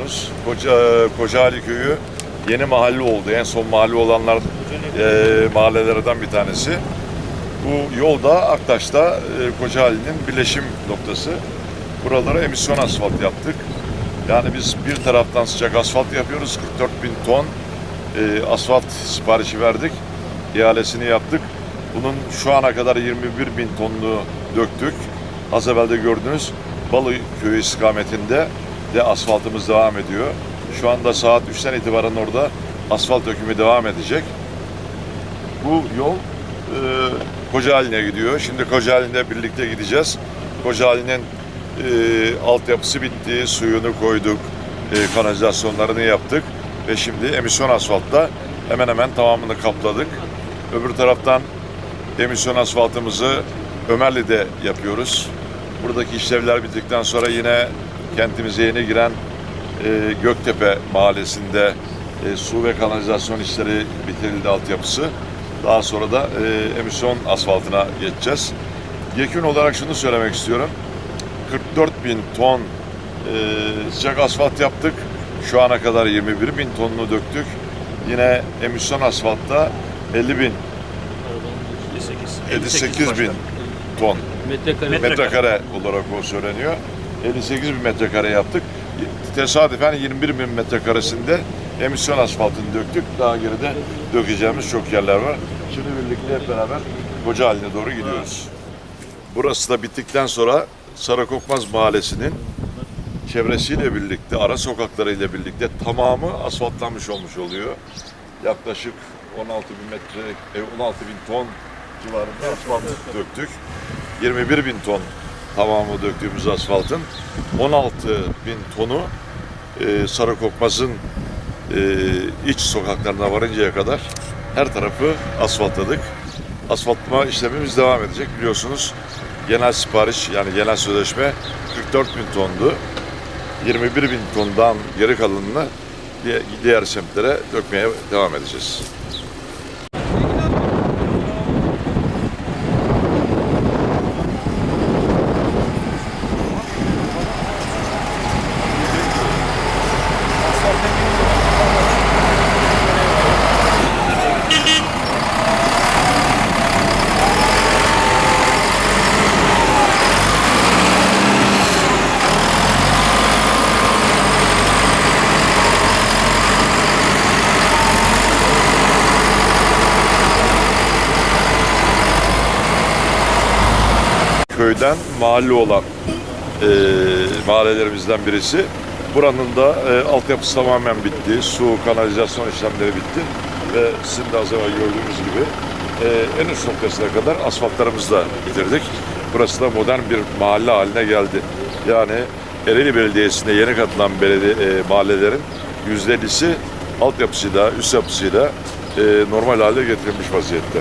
biliyorsunuz. Koca, Kocaeli Köyü yeni mahalle oldu. En son mahalle olanlar e, mahallelerden bir tanesi. Bu yolda Aktaş'ta e, Kocaeli'nin birleşim noktası. Buralara emisyon asfalt yaptık. Yani biz bir taraftan sıcak asfalt yapıyoruz. 44 bin ton e, asfalt siparişi verdik. İhalesini yaptık. Bunun şu ana kadar 21 bin tonunu döktük. Az evvel de gördünüz Balı köyü istikametinde de asfaltımız devam ediyor. Şu anda saat 3'ten itibaren orada asfalt dökümü devam edecek. Bu yol e, Kocaeli'ne gidiyor. Şimdi Kocaeli'nde birlikte gideceğiz. Kocaeli'nin e, altyapısı bitti, suyunu koyduk, e, kanalizasyonlarını yaptık ve şimdi emisyon asfaltta hemen hemen tamamını kapladık. Öbür taraftan emisyon asfaltımızı Ömerli'de yapıyoruz. Buradaki işlevler bittikten sonra yine kentimize yeni giren e, Göktepe mahallesinde e, su ve kanalizasyon işleri bitirildi altyapısı. Daha sonra da e, emisyon asfaltına geçeceğiz. Yekün olarak şunu söylemek istiyorum. 44 bin ton e, sıcak asfalt yaptık. Şu ana kadar 21 bin tonunu döktük. Yine emisyon asfaltta 50 bin, 58 bin ton Metrekare. metrekare olarak o söyleniyor. 58 bin metrekare yaptık. Tesadüfen 21 bin metrekaresinde emisyon asfaltını döktük. Daha geride dökeceğimiz çok yerler var. Şimdi birlikte hep beraber Kocaeli'ne doğru gidiyoruz. Burası da bittikten sonra Sarakokmaz Mahallesi'nin çevresiyle birlikte, ara sokaklarıyla birlikte tamamı asfaltlanmış olmuş oluyor. Yaklaşık 16 bin metre, e, 16 bin ton civarında asfalt döktük. 21 bin ton tamamı döktüğümüz asfaltın 16 bin tonu e, Sarıkokmaz'ın e, iç sokaklarına varıncaya kadar her tarafı asfaltladık. Asfaltlama işlemimiz devam edecek. Biliyorsunuz genel sipariş yani genel sözleşme 44 bin tondu. 21 bin tondan geri kalanını diğer- semtlere dökmeye devam edeceğiz. Köyden mahalle olan e, mahallelerimizden birisi. Buranın da e, altyapısı tamamen bitti. Su, kanalizasyon işlemleri bitti. Ve sizin de az evvel gördüğünüz gibi e, en üst noktasına kadar asfaltlarımızı da bitirdik. Burası da modern bir mahalle haline geldi. Yani Ereğli Belediyesi'nde yeni katılan belediye, e, mahallelerin %50'si altyapısıyla, üst yapısıyla e, normal hale getirilmiş vaziyette.